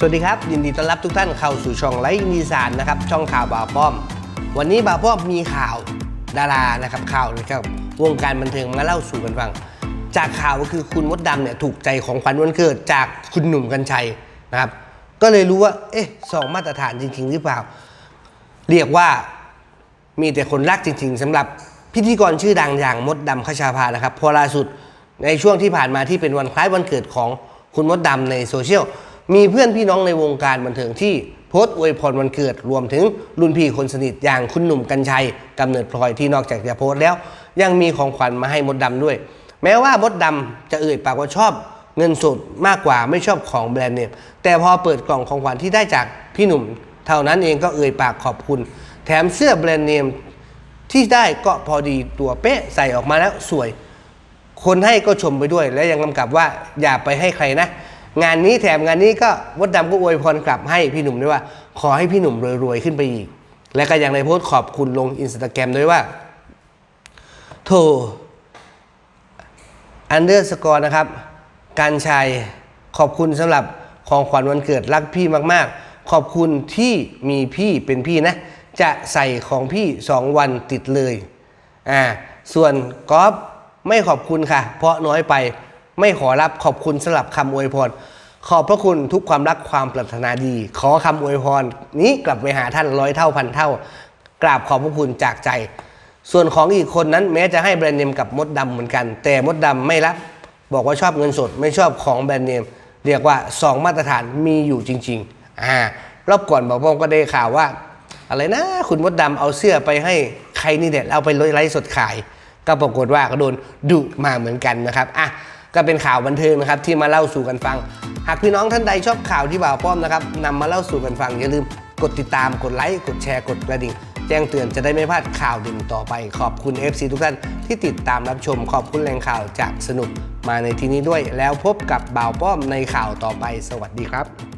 สวัสดีครับ ยินดีต้อนรับทุกท่านเข้าสู่ช่องไลฟ์อีสานนะครับ ช่องข่าวบ่าวป้อม วันนี้บ่าวป้อมมีข่าวดารานะครับข่าวนะครับวงการบันเทิงมาเล่าสู่กันฟัง จากข่าวก็คือคุณมดดำเนี่ยถูกใจของขวัญวันเกิดจากคุณหนุ่มกัญชัยนะครับ ก็เลยรู้ว่า เอ๊ะสองมาตรฐานจริง ๆ หรือเปล่า เรียกว่ามีแต่คนรักจริง ๆสำหรับพิธีกรชื่อดังอย่างมดดำคชาภานะครับพอล่าสุดในช่วงที่ผ่านมาที่เป็นวันคล้ายวันเกิดของคุณมดดำในโซเชียล มีเพื่อนพี่น้องในวงการบันเทิงที่โพสต์อวยพรวันเกิดรวมถึงรุ่นพี่คนสนิทอย่างคุณหนุ่มกัญชัยกำเนิดพลอยที่นอกจากจะโพสต์แล้ว ยังมีของขวัญมาให้มดดำด้วย แม้ว่ามดดำจะเอ่ยปากว่าชอบเงินสดมากกว่าไม่ชอบของแบรนด์เนมแต่พอเปิดกล่องของขวัญที่ได้จากพี่หนุ่ม เท่านั้นเองก็เอ่ยปากขอบคุณ แถมเสื้อแบรนด์เนมที่ได้ก็พอดีตัวเป๊ะใส่ออกมาแล้วสวย คนให้ก็ชมไปด้วย และยังกำกับว่าอย่าไปให้ใครนะ งานนี้แถมงานนี้ก็วดดำก็อวยพรกลับให้พี่หนุ่มด้วยว่า ขอให้พี่หนุ่มรวยๆขึ้นไปอีก และก็ยังในโพสต์ขอบคุณลงอินสตาแกรมด้วยว่าโธ่อันเดอร์สกอร์นะครับ การชัยขอบคุณสำหรับของขวัญวันเกิดรักพี่มากๆ ขอบคุณที่มีพี่เป็นพี่นะ จะใส่ของพี่สองวันติดเลยอ่าส่วนกอฟไม่ขอบคุณค่ะ เพราะน้อยไป ไม่ขอรับขอบคุณสำหรับคำอวยพร ขอบพระคุณทุกความรักความปรารถนาดี ขอคำอวยพร นี้กลับไปหาท่านร้อยเท่าพันเท่า กราบขอบพระคุณจากใจ ส่วนของอีกคนนั้นแม้จะให้แบรนด์เนมกับมดดำเหมือนกัน แต่มดดำไม่รับ บอกว่าชอบเงินสดไม่ชอบของแบรนด์เนมเรียกว่า 2 มาตรฐานมีอยู่จริงๆอ่ารอบก่อนบอกว่าก็ได้ข่าวว่า อะไรนะ คุณมดดำเอาเสื้อไปให้ใครนี่เด็ดเอาไปไลฟ์สดขาย ก็ปรากฏว่าก็โดนดุมาเหมือนกันนะครับอะ ก็เป็นข่าวบันเทิงนะครับที่มาเล่าสู่กันฟัง หากพี่น้องท่านใดชอบข่าวที่บ่าวป้อมนะครับนำมาเล่าสู่กันฟังอย่าลืมกดติดตามกดไลค์กดแชร์กดกระดิ่งแจ้งเตือนจะได้ไม่พลาดข่าวด่นต่อไป ขอบคุณ FC ทุกท่านที่ติดตามรับชมขอบคุณแหล่งข่าวจากสนุกมาในที่นี้ด้วย แล้วพบกับบ่าวป้อมในข่าวต่อไป สวัสดีครับ